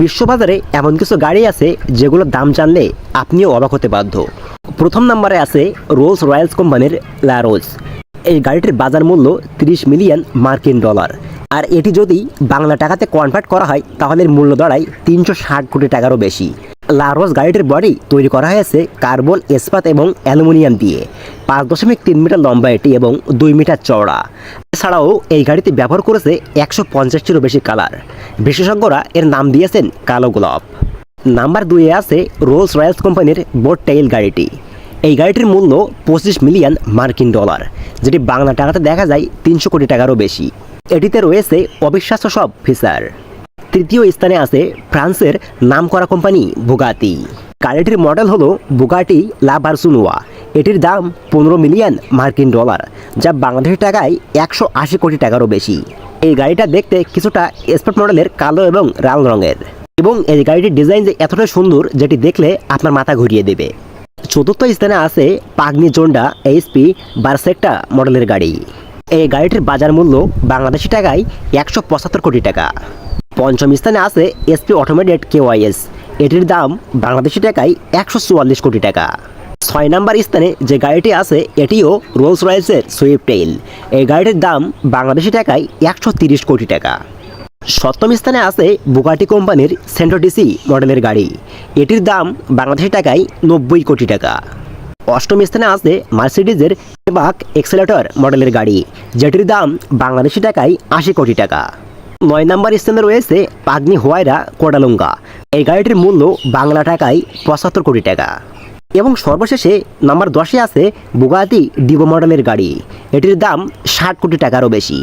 বিশ্ববাজারে এমন কিছু গাড়ি আছে যেগুলোর দাম জানলে আপনিও অবাক হতে বাধ্য। প্রথম নম্বরে আছে রোলস রয়্যালস কোম্পানির ল্যারোজ এই গাড়িটির বাজার মূল্য তিরিশ মিলিয়ন মার্কিন ডলার। আর এটি যদি বাংলা টাকাতে কনভার্ট করা হয়, তাহলে মূল্য দাঁড়ায় তিনশো ষাট কোটি টাকারও বেশি। লারোস গাড়িটির বডি তৈরি করা হয়েছে কার্বন, ইস্পাত এবং অ্যালুমিনিয়াম দিয়ে। পাঁচ দশমিক তিন মিটার লম্বা এটি এবং দুই মিটার চওড়া। এছাড়াও এই গাড়িতে ব্যবহার করেছে একশো পঞ্চাশটিরও বেশি কালার। বিশেষজ্ঞরা এর নাম দিয়েছেন কালো গোলাপ। নাম্বার দুইয়ে আছে রোলস রয়্যালস কোম্পানির বোট টেইল গাড়িটি। এই গাড়িটির মূল্য পঁচিশ মিলিয়ন মার্কিন ডলার, যেটি বাংলা টাকাতে দেখা যায় তিনশো কোটি টাকারও বেশি। এটিতে রয়েছে অবিশ্বাস্য সব ফিচার তৃতীয় স্থানে আছে ফ্রান্সের নামকরা কোম্পানি বুগাতি গাড়িটির মডেল হলো বুগাটি লা বার্সুনোয়া। এটির দাম পনেরো মিলিয়ন মার্কিন ডলার, যা বাংলাদেশি টাকায় একশো আশি কোটি টাকারও বেশি। এই গাড়িটা দেখতে কিছুটা স্পোর্ট মডেলের কালো এবং লাল রঙের। এবং এই গাড়িটির ডিজাইন যে এতটাই সুন্দর, যেটি দেখলে আপনার মাথা ঘুরিয়ে দেবে। চতুর্থ স্থানে আছে পাগনি জোন্ডা এইচপি বারসেক্টা মডেলের গাড়ি। এই গাড়িটির বাজার মূল্য বাংলাদেশি টাকায় একশো পঁচাত্তর কোটি টাকা। পঞ্চম স্থানে আছে এসপি অটোমেটেড কেওয়াইএস। এটির দাম বাংলাদেশি টাকায় একশো চুয়াল্লিশ কোটি টাকা। ছয় নাম্বার স্থানে যে গাড়িটি আছে, এটিও রোলস রয়েসের সুইফট টেইল এই গাড়িটির দাম বাংলাদেশি টাকায় একশো তিরিশ কোটি টাকা। সপ্তম স্থানে আছে বুকাটি কোম্পানির সেন্টোডিসি মডেলের গাড়ি। এটির দাম বাংলাদেশি টাকায় নব্বই কোটি টাকা। অষ্টম স্থানে আছে মার্সিডিজের বাক এক্সেলেটর মডেলের গাড়ি, যেটির দাম বাংলাদেশি টাকায় আশি কোটি টাকা। নয় নম্বর স্থানে রয়েছে পাগনি হোয়াইরা কোডালুঙ্গা। এই গাড়িটির মূল্য বাংলা টাকায় পঁচাত্তর কোটি টাকা। এবং সর্বশেষে নাম্বার দশে আছে বুগাতি ডিভো মডেলের গাড়ি। এটির দাম ষাট কোটি টাকারও বেশি।